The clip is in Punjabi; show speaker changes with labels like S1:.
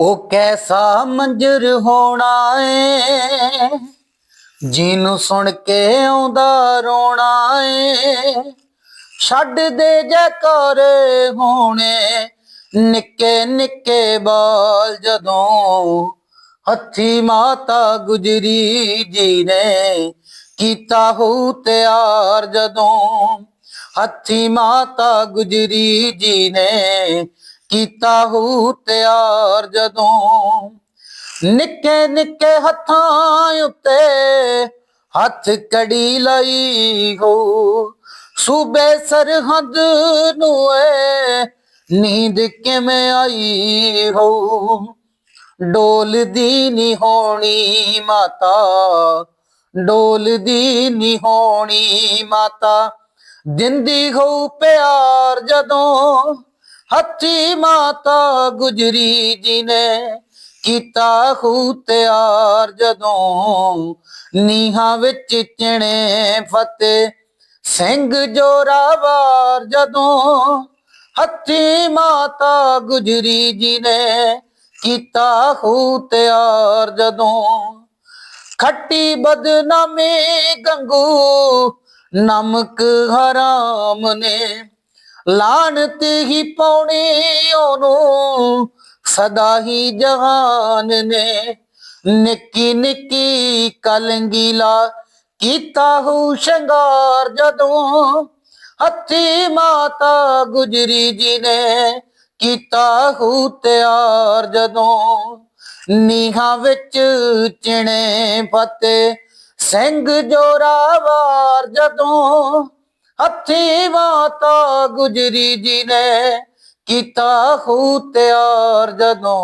S1: ਉਹ ਕੈਸਾ ਮੰਜਰ ਹੋਣਾ ਏ? ਜਿਹਨੂੰ ਸੁਣ ਕੇ ਆਉਂਦਾ ਰੋਣਾ ਏ। ਛੱਡ ਦੇ ਜੈਕਾਰੇ ਹੋਣੇ, ਨਿੱਕੇ ਨਿੱਕੇ ਬਾਲ ਜਦੋਂ ਹੱਥੀ ਮਾਤਾ ਗੁਜਰੀ ਜੀ ਨੇ ਕੀਤਾ ਹੋ ਤਿਆਰ ਜਦੋਂ ਹੱਥੀ ਮਾਤਾ ਗੁਜਰੀ ਜੀ ਨੇ ਕੀਤਾ ਹੋ ਤਿਆਰ ਜਦੋਂ। ਨਿੱਕੇ ਨਿੱਕੇ ਹੱਥਾਂ ਉੱਤੇ ਹੱਥ ਕੜੀ ਲਈ ਹੋ। ਸੂਬੇ ਸਰਹੰਦ ਨੂੰ ਏ ਨੀਂਦ ਕਿਵੇਂ ਆਈ ਹੋ। ਡੋਲਦੀ ਨੀ ਹੋਣੀ ਮਾਤਾ ਡੋਲਦੀ ਨੀ ਹੋਣੀ ਮਾਤਾ। ਦਿੰਦੀ ਹੋ ਪਿਆਰ ਜਦੋਂ ਹੱਥੀ ਮਾਤਾ ਗੁਜਰੀ ਜੀ ਨੇ ਕੀਤਾ ਹੂ ਤਿਆਰ ਜਦੋਂ ਨੀਹਾਂ ਵਿੱਚ ਚਿਣੇ ਫਤਿਹ ਸਿੰਘ ਜੋਰਾਵਾਰ ਜਦੋਂ ਹੱਥੀ ਮਾਤਾ ਗੁਜਰੀ ਜੀ ਨੇ ਕੀਤਾ ਹੂ ਤਿਆਰ ਜਦੋਂ ਖੱਟੀ ਬਦਨਾਮੀ ਗੰਗੂ ਨਮਕ ਹਰਾਮ ਨੇ ਲਾਨਤ ਹੀ ਪਾਉਣੀ ਉਹਨੂੰ, ਸਦਾ ਹੀ ਜਹਾਨ ਨੇ। ਨਿੱਕੀ ਨਿੱਕੀ ਕਲੰਗੀਲਾ ਕੀਤਾ ਹੋ ਸ਼ਿੰਗਾਰ ਜਦੋਂ, ਹੱਥੀ ਮਾਤਾ ਗੁਜਰੀ ਜੀ ਨੇ ਕੀਤਾ ਹੂ ਤਿਆਰ ਜਦੋਂ। ਨੀਹਾਂ ਵਿੱਚ ਚਿਣੇ ਫਤਿਹ ਸਿੰਘ ਜੋਰਾਵਾਰ ਜਦੋਂ ਹੱਥੀ ਮਾਤਾ ਗੁਜਰੀ ਜੀ ਨੇ ਕੀਤਾ ਹੋ ਤਿਆਰ ਜਦੋਂ।